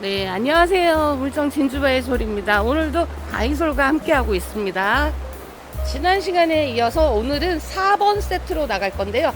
네, 안녕하세요. 물정 진주바의 솔입니다. 오늘도 바이솔과 함께하고 있습니다. 지난 시간에 이어서 오늘은 4번 세트로 나갈 건데요.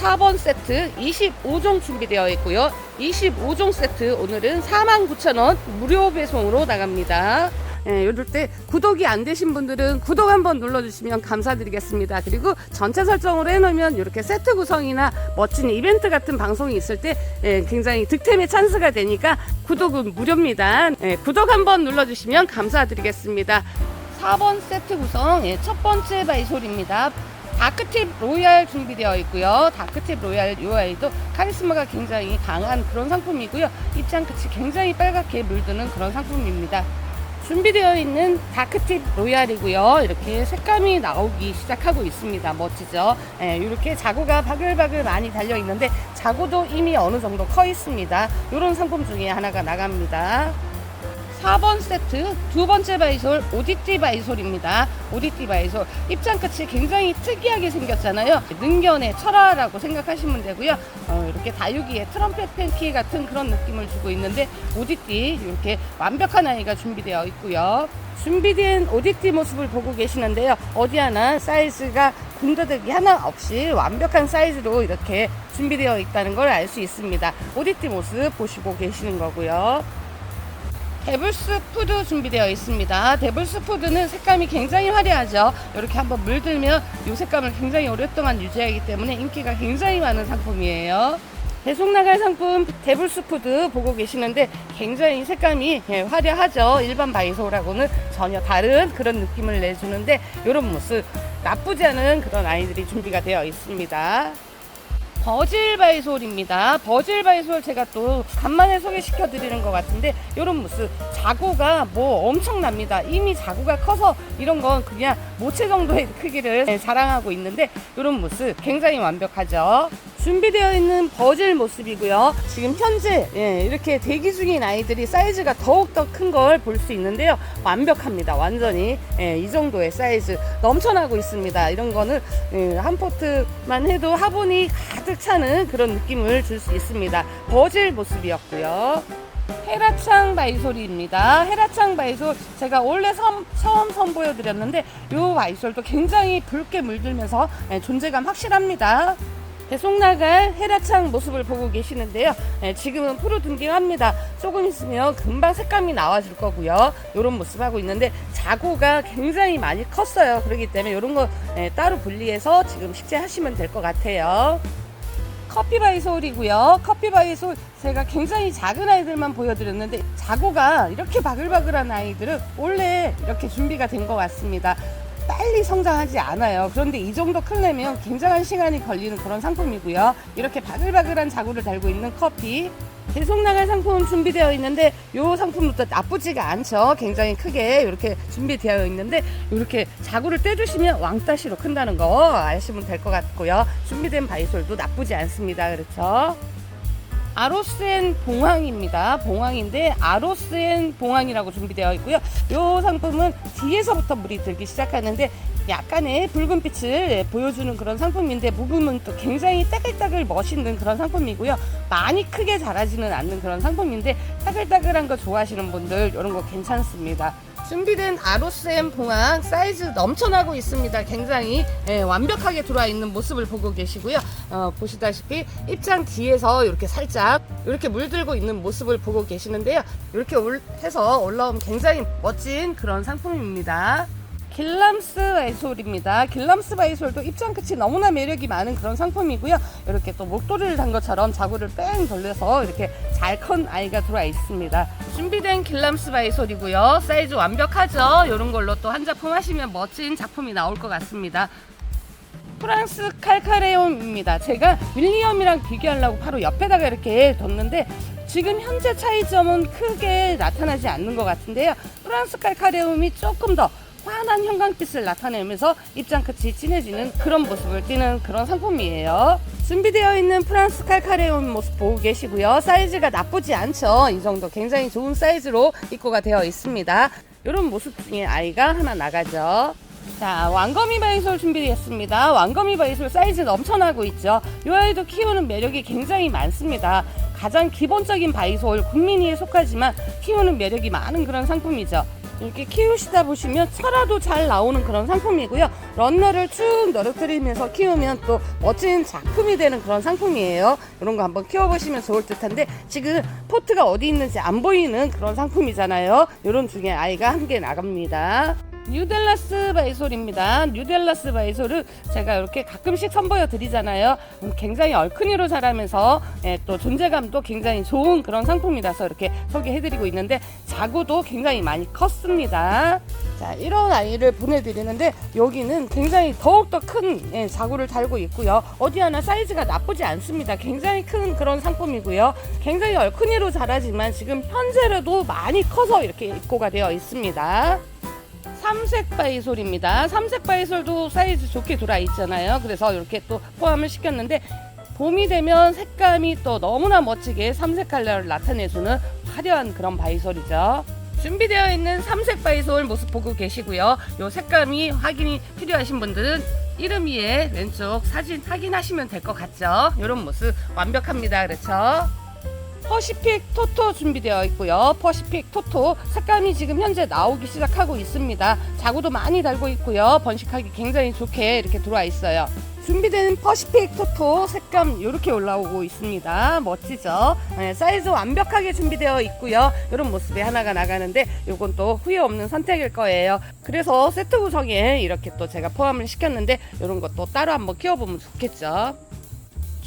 4번 세트 25종 준비되어 있고요. 25종 세트 오늘은 49,000원 무료 배송으로 나갑니다. 예, 이럴 때 구독이 안 되신 분들은 구독 한번 눌러주시면 감사드리겠습니다. 그리고 전체 설정으로 해놓으면 이렇게 세트 구성이나 멋진 이벤트 같은 방송이 있을 때 예, 굉장히 득템의 찬스가 되니까 구독은 무료입니다. 예, 구독 한번 눌러주시면 감사드리겠습니다. 4번 세트 구성 예, 첫 번째 바이솔입니다. 다크팁 로얄 준비되어 있고요. 다크팁 로얄 이 아이도 카리스마가 굉장히 강한 그런 상품이고요. 입장 끝이 굉장히 빨갛게 물드는 그런 상품입니다. 준비되어 있는 다크팁 로얄이고요. 이렇게 색감이 나오기 시작하고 있습니다. 멋지죠? 예, 이렇게 자구가 바글바글 많이 달려 있는데 자구도 이미 어느 정도 커 있습니다. 이런 상품 중에 하나가 나갑니다. 4번 세트 두 번째 바이솔 오디티 바이솔입니다. 오디티 바이솔 입장 끝이 굉장히 특이하게 생겼잖아요. 능견의 철화라고 생각하시면 되고요. 어, 이렇게 다육이의 트럼펫 팬키 같은 그런 느낌을 주고 있는데 오디티 이렇게 완벽한 아이가 준비되어 있고요. 준비된 오디티 모습을 보고 계시는데요. 어디 하나 사이즈가 군더더기 하나 없이 완벽한 사이즈로 이렇게 준비되어 있다는 걸 알 수 있습니다. 오디티 모습 보시고 계시는 거고요. 데블스 푸드 준비되어 있습니다. 데블스 푸드는 색감이 굉장히 화려하죠. 이렇게 한번 물들면 이 색감을 굉장히 오랫동안 유지하기 때문에 인기가 굉장히 많은 상품이에요. 배송 나갈 상품 데블스 푸드 보고 계시는데 굉장히 색감이 예, 화려하죠. 일반 바이소라고는 전혀 다른 그런 느낌을 내주는데 이런 모습 나쁘지 않은 그런 아이들이 준비가 되어 있습니다. 버질 바이솔입니다. 버질 바이솔 제가 또 간만에 소개시켜 드리는 것 같은데 이런 모습 자구가 뭐 엄청납니다. 이미 자구가 커서 이런 건 그냥 모체 정도의 크기를 네, 자랑하고 있는데 이런 모습 굉장히 완벽하죠. 준비되어 있는 버질 모습이고요. 지금 현재 예, 이렇게 대기 중인 아이들이 사이즈가 더욱더 큰 걸 볼 수 있는데요. 완벽합니다. 완전히 예, 이 정도의 사이즈 넘쳐나고 있습니다. 이런 거는 예, 한 포트만 해도 화분이 가득 차는 그런 느낌을 줄 수 있습니다. 버질 모습이었고요. 헤라창 바이솔입니다. 헤라창 바이솔 제가 원래 섬- 처음 선보여드렸는데 이 바이솔도 굉장히 붉게 물들면서 예, 존재감 확실합니다. 배송 나갈 헤라창 모습을 보고 계시는데요. 예, 지금은 프로 등기합니다. 조금 있으면 금방 색감이 나와줄 거고요. 이런 모습 하고 있는데 자고가 굉장히 많이 컸어요. 그렇기 때문에 이런 거 예, 따로 분리해서 지금 식재하시면 될 것 같아요. 커피 바이솔이고요. 커피 바이솔 제가 굉장히 작은 아이들만 보여드렸는데 자고가 이렇게 바글바글한 아이들은 원래 이렇게 준비가 된 것 같습니다. 빨리 성장하지 않아요. 그런데 이 정도 크려면 굉장한 시간이 걸리는 그런 상품이고요. 이렇게 바글바글한 자구를 달고 있는 커피. 배송 나갈 상품 준비되어 있는데 이 상품부터 나쁘지가 않죠. 굉장히 크게 이렇게 준비되어 있는데 이렇게 자구를 떼주시면 왕따시로 큰다는 거 아시면 될 것 같고요. 준비된 바이솔도 나쁘지 않습니다. 그렇죠? 아로스앤 봉황입니다. 봉황인데 아로스앤 봉황이라고 준비되어 있고요. 이 상품은 뒤에서부터 물이 들기 시작하는데 약간의 붉은 빛을 보여주는 그런 상품인데 부분은 또 굉장히 따글따글 멋있는 그런 상품이고요. 많이 크게 자라지는 않는 그런 상품인데 따글따글한 거 좋아하시는 분들 이런 거 괜찮습니다. 준비된 아로스앤 봉황 사이즈 넘쳐나고 있습니다. 굉장히 예, 완벽하게 들어와 있는 모습을 보고 계시고요. 어, 보시다시피 입장 뒤에서 이렇게 살짝 이렇게 물들고 있는 모습을 보고 계시는데요. 이렇게 올- 해서 올라오면 굉장히 멋진 그런 상품입니다. 길람스 바이솔입니다. 길람스 바이솔도 입장 끝이 너무나 매력이 많은 그런 상품이고요. 이렇게 또 목도리를 단 것처럼 자구를 뺑 돌려서 이렇게 잘 큰 아이가 들어와 있습니다. 준비된 길람스 바이솔이고요. 사이즈 완벽하죠. 이런 걸로 또 한 작품 하시면 멋진 작품이 나올 것 같습니다. 프랑스 칼카레온입니다. 제가 윌리엄이랑 비교하려고 바로 옆에다가 이렇게 뒀는데 지금 현재 차이점은 크게 나타나지 않는 것 같은데요. 프랑스 칼카레움이 조금 더 환한 형광빛을 나타내면서 입장 끝이 진해지는 그런 모습을 띠는 그런 상품이에요. 준비되어 있는 프랑스 칼카레온 모습 보고 계시고요. 사이즈가 나쁘지 않죠. 이 정도 굉장히 좋은 사이즈로 입고가 되어 있습니다. 이런 모습 중에 아이가 하나 나가죠. 자, 왕거미 바이솔 준비했습니다. 왕거미 바이솔 사이즈 넘쳐나고 있죠. 이 아이도 키우는 매력이 굉장히 많습니다. 가장 기본적인 바이솔 국민이에 속하지만 키우는 매력이 많은 그런 상품이죠. 이렇게 키우시다 보시면 철화도 잘 나오는 그런 상품이고요. 런너를 쭉 늘어뜨리면서 키우면 또 멋진 작품이 되는 그런 상품이에요. 이런 거 한번 키워보시면 좋을 듯한데 지금 포트가 어디 있는지 안 보이는 그런 상품이잖아요. 이런 중에 아이가 한 개 나갑니다. 뉴델라스 바이솔입니다. 뉴델라스 바이솔을 제가 이렇게 가끔씩 선보여 드리잖아요. 음, 굉장히 얼큰이로 자라면서 예, 또 존재감도 굉장히 좋은 그런 상품이라서 이렇게 소개해 드리고 있는데 자구도 굉장히 많이 컸습니다. 자, 이런 아이를 보내드리는데 여기는 굉장히 더욱더 큰 예, 자구를 달고 있고요. 어디 하나 사이즈가 나쁘지 않습니다. 굉장히 큰 그런 상품이고요. 굉장히 얼큰이로 자라지만 지금 현재로도 많이 커서 이렇게 입고가 되어 있습니다. 삼색 바이솔입니다. 삼색 바이솔도 사이즈 좋게 돌아 있잖아요. 그래서 이렇게 또 포함을 시켰는데 봄이 되면 색감이 또 너무나 멋지게 삼색 컬러를 나타내주는 화려한 그런 바이솔이죠. 준비되어 있는 삼색 바이솔 모습 보고 계시고요. 요 색감이 확인이 필요하신 분들은 이름 위에 왼쪽 사진 확인하시면 될 것 같죠. 이런 모습 완벽합니다. 그렇죠? 퍼시픽 토토 준비되어 있고요. 퍼시픽 토토 색감이 지금 현재 나오기 시작하고 있습니다. 자구도 많이 달고 있고요. 번식하기 굉장히 좋게 이렇게 들어와 있어요. 준비된 퍼시픽 토토 색감 이렇게 올라오고 있습니다. 멋지죠? 네, 사이즈 완벽하게 준비되어 있고요. 이런 모습에 하나가 나가는데 이건 또 후회 없는 선택일 거예요. 그래서 세트 구성에 이렇게 또 제가 포함을 시켰는데 이런 것도 따로 한번 키워보면 좋겠죠.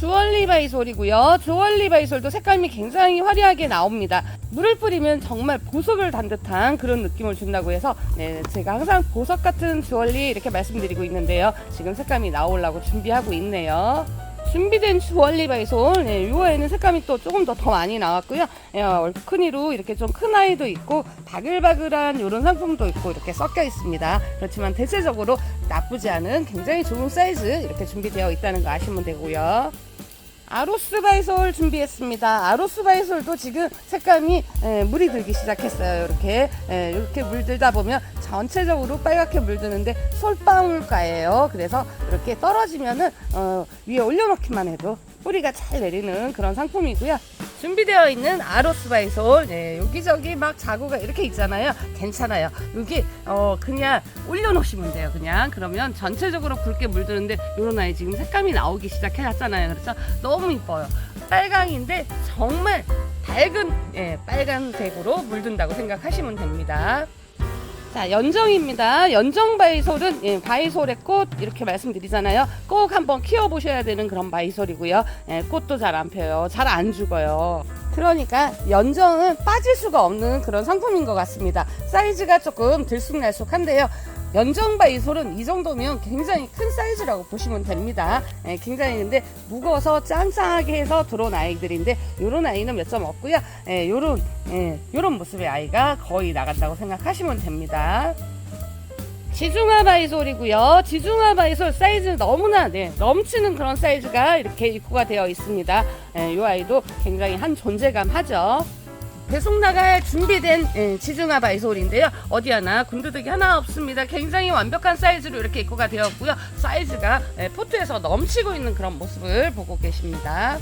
주얼리 바이솔이고요. 주얼리 바이솔도 색감이 굉장히 화려하게 나옵니다. 물을 뿌리면 정말 보석을 단 듯한 그런 느낌을 준다고 해서 네, 제가 항상 보석 같은 주얼리 이렇게 말씀드리고 있는데요. 지금 색감이 나오려고 준비하고 있네요. 준비된 주얼 리 바이솔 네, 이 아이는 색감이 또 조금 더 더 많이 나왔고요. 예, 얼큰이로 이렇게 좀 큰 아이도 있고 바글바글한 이런 상품도 있고 이렇게 섞여 있습니다. 그렇지만 대체적으로 나쁘지 않은 굉장히 좋은 사이즈 이렇게 준비되어 있다는 거 아시면 되고요. 아로스 바이솔 준비했습니다. 아로스 바이솔도 지금 색감이 에, 물이 들기 시작했어요. 이렇게 에, 이렇게 물들다 보면 전체적으로 빨갛게 물드는데 솔방울가예요. 그래서 이렇게 떨어지면은 어, 위에 올려놓기만 해도 뿌리가 잘 내리는 그런 상품이고요. 준비되어 있는 아로스 바이솔 네, 여기저기 막 자구가 이렇게 있잖아요. 괜찮아요. 여기 어, 그냥 올려놓으시면 돼요. 그냥 그러면 전체적으로 붉게 물드는데 이런 아이 지금 색감이 나오기 시작해놨잖아요. 그래서 너무 이뻐요. 빨강인데 정말 밝은 예, 빨간색으로 물든다고 생각하시면 됩니다. 자, 연정입니다. 연정 바이솔은 예, 바이솔의 꽃 이렇게 말씀드리잖아요. 꼭 한번 키워보셔야 되는 그런 바이솔이고요. 예, 꽃도 잘 안 펴요. 잘 안 죽어요. 그러니까 연정은 빠질 수가 없는 그런 상품인 것 같습니다. 사이즈가 조금 들쑥날쑥한데요. 연정 바이솔은 이 정도면 굉장히 큰 사이즈라고 보시면 됩니다. 예, 굉장히 근데 무거워서 짱짱하게 해서 들어온 아이들인데 요런 아이는 몇 점 없고요. 예, 요런 예, 요런 모습의 아이가 거의 나간다고 생각하시면 됩니다. 지중화 바이솔이고요. 지중화 바이솔 사이즈 너무나 네, 넘치는 그런 사이즈가 이렇게 입고가 되어 있습니다. 예, 이 아이도 굉장히 한 존재감 하죠. 배송 나갈 준비된 예, 지중화 바이솔인데요. 어디 하나 군두둑이 하나 없습니다. 굉장히 완벽한 사이즈로 이렇게 입고가 되었고요. 사이즈가 예, 포트에서 넘치고 있는 그런 모습을 보고 계십니다.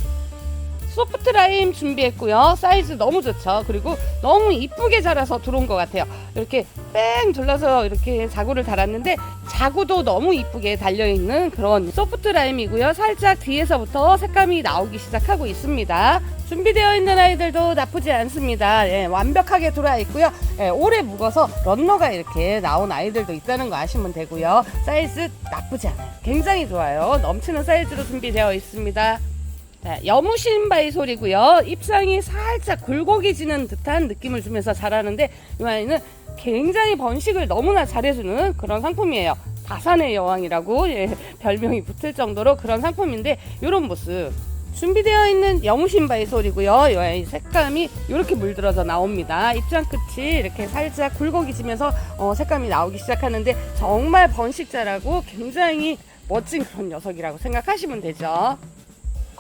소프트 라임 준비했고요. 사이즈 너무 좋죠. 그리고 너무 이쁘게 자라서 들어온 것 같아요. 이렇게 뺑 둘러서 이렇게 자구를 달았는데 자구도 너무 이쁘게 달려있는 그런 소프트 라임이고요. 살짝 뒤에서부터 색감이 나오기 시작하고 있습니다. 준비되어 있는 아이들도 나쁘지 않습니다. 예, 완벽하게 돌아 있고요. 예, 오래 묵어서 런너가 이렇게 나온 아이들도 있다는 거 아시면 되고요. 사이즈 나쁘지 않아요. 굉장히 좋아요. 넘치는 사이즈로 준비되어 있습니다. 자, 여무신 바이솔이고요. 입상이 살짝 굴곡이지는 듯한 느낌을 주면서 자라는데 이 아이는 굉장히 번식을 너무나 잘해주는 그런 상품이에요. 다산의 여왕이라고 예, 별명이 붙을 정도로 그런 상품인데 이런 모습 준비되어 있는 여무신 바이솔이고요. 이 아이 색감이 이렇게 물들어서 나옵니다. 입장 끝이 이렇게 살짝 굴곡이지면서 어, 색감이 나오기 시작하는데 정말 번식 잘하고 굉장히 멋진 그런 녀석이라고 생각하시면 되죠.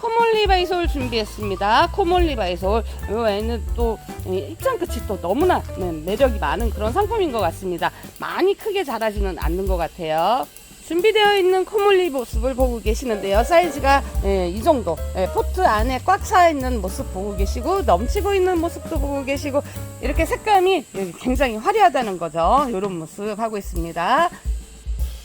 코몰리 바이솔 준비했습니다. 코몰리 바이솔. 이 외에는 또이 입장 끝이 또 너무나 네, 매력이 많은 그런 상품인 것 같습니다. 많이 크게 자라지는 않는 것 같아요. 준비되어 있는 코몰리 모습을 보고 계시는데요. 사이즈가 예, 이 정도. 예, 포트 안에 꽉 차 있는 모습 보고 계시고 넘치고 있는 모습도 보고 계시고 이렇게 색감이 굉장히 화려하다는 거죠. 이런 모습 하고 있습니다.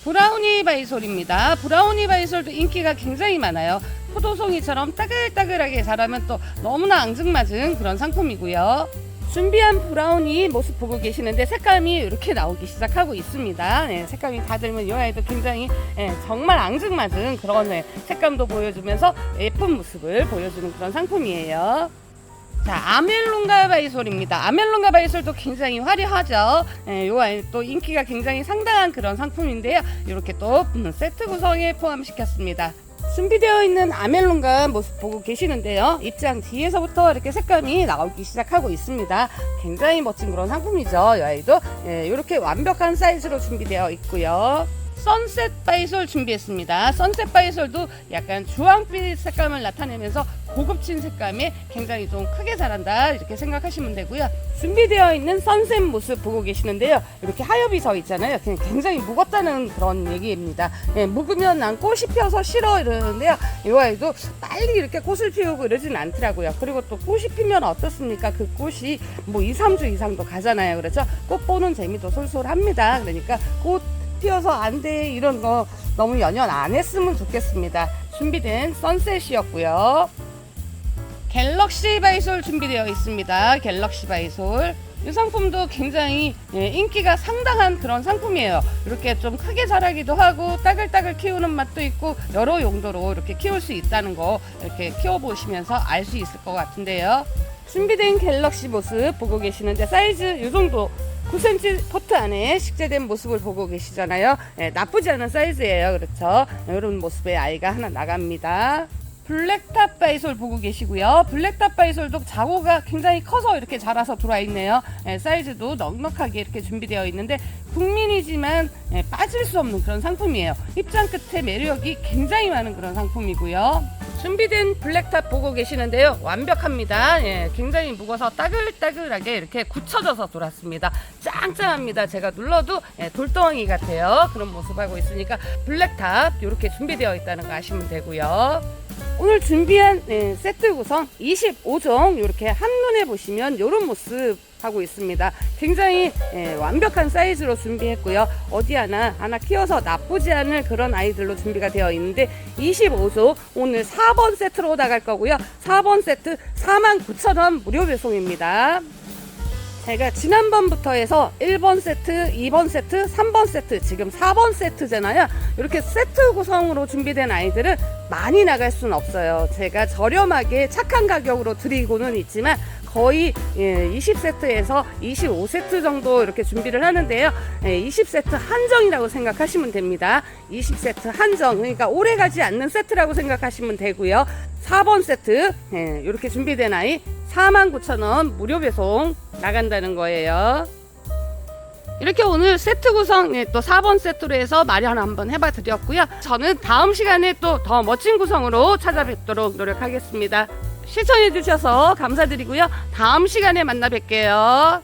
브라우니 바이솔입니다. 브라우니 바이솔도 인기가 굉장히 많아요. 포도송이처럼 따글따글하게 자라면 또 너무나 앙증맞은 그런 상품이고요. 준비한 브라우니 모습 보고 계시는데 색감이 이렇게 나오기 시작하고 있습니다. 네, 색감이 다 들면 이 아이도 굉장히 예, 정말 앙증맞은 그런 예, 색감도 보여주면서 예쁜 모습을 보여주는 그런 상품이에요. 자, 아멜론가 바이솔입니다. 아멜론가 바이솔도 굉장히 화려하죠. 예, 요 아이 또 인기가 굉장히 상당한 그런 상품인데요. 이렇게 또 음, 세트 구성에 포함시켰습니다. 준비되어 있는 아멜론가 모습 보고 계시는데요. 입장 뒤에서부터 이렇게 색감이 나오기 시작하고 있습니다. 굉장히 멋진 그런 상품이죠. 이 아이도 예, 이렇게 완벽한 사이즈로 준비되어 있고요. 선셋 바이솔 준비했습니다. 선셋 바이솔도 약간 주황빛 색감을 나타내면서 고급진 색감에 굉장히 좀 크게 자란다 이렇게 생각하시면 되고요. 준비되어 있는 선셋 모습 보고 계시는데요. 이렇게 하엽이 서 있잖아요. 그냥 굉장히 무겁다는 그런 얘기입니다. 예, 묵으면 난 꽃이 피어서 싫어 이러는데요. 이 아이도 빨리 이렇게 꽃을 피우고 이러진 않더라고요. 그리고 또 꽃이 피면 어떻습니까? 그 꽃이 뭐 2, 3주 이상도 가잖아요. 그렇죠? 꽃 보는 재미도 솔솔합니다. 그러니까 꽃 피어서 안 돼 이런 거 너무 연연 안 했으면 좋겠습니다. 준비된 선셋이었고요. 갤럭시 바이솔 준비되어 있습니다. 갤럭시 바이솔. 이 상품도 굉장히 예, 인기가 상당한 그런 상품이에요. 이렇게 좀 크게 자라기도 하고 따글따글 키우는 맛도 있고 여러 용도로 이렇게 키울 수 있다는 거 이렇게 키워보시면서 알 수 있을 것 같은데요. 준비된 갤럭시 모습 보고 계시는데 사이즈 이 정도 9cm 포트 안에 식재된 모습을 보고 계시잖아요. 예, 나쁘지 않은 사이즈예요. 그렇죠? 이런 모습의 아이가 하나 나갑니다. 블랙탑 바이솔 보고 계시고요. 블랙탑 바이솔도 자고가 굉장히 커서 이렇게 자라서 들어와 있네요. 예, 사이즈도 넉넉하게 이렇게 준비되어 있는데 국민이지만 예, 빠질 수 없는 그런 상품이에요. 입장 끝에 매력이 굉장히 많은 그런 상품이고요. 준비된 블랙탑 보고 계시는데요. 완벽합니다. 예, 굉장히 무거워서 따글따글하게 이렇게 굳혀져서 돌았습니다. 짱짱합니다. 제가 눌러도 예, 돌덩이 같아요. 그런 모습 하고 있으니까 블랙탑 이렇게 준비되어 있다는 거 아시면 되고요. 오늘 준비한 예, 세트 구성 25종 이렇게 한눈에 보시면 이런 모습 하고 있습니다. 굉장히 예, 완벽한 사이즈로 준비했고요. 어디 하나 하나 키워서 나쁘지 않을 그런 아이들로 준비가 되어 있는데 25조 오늘 4번 세트로 나갈 거고요. 4번 세트 49,000원 무료 배송입니다. 제가 지난번부터 해서 1번 세트, 2번 세트, 3번 세트, 지금 4번 세트잖아요. 이렇게 세트 구성으로 준비된 아이들은 많이 나갈 수는 없어요. 제가 저렴하게 착한 가격으로 드리고는 있지만 거의 예, 20세트에서 25세트 정도 이렇게 준비를 하는데요. 예, 20세트 한정이라고 생각하시면 됩니다. 20세트 한정. 그러니까 오래 가지 않는 세트라고 생각하시면 되고요. 4번 세트 예, 이렇게 준비된 아이 49,000원 무료 배송 나간다는 거예요. 이렇게 오늘 세트 구성 예, 또 4번 세트로 해서 마련 한번 해봐 드렸고요. 저는 다음 시간에 또 더 멋진 구성으로 찾아뵙도록 노력하겠습니다. 시청해 주셔서 감사드리고요. 다음 시간에 만나 뵐게요.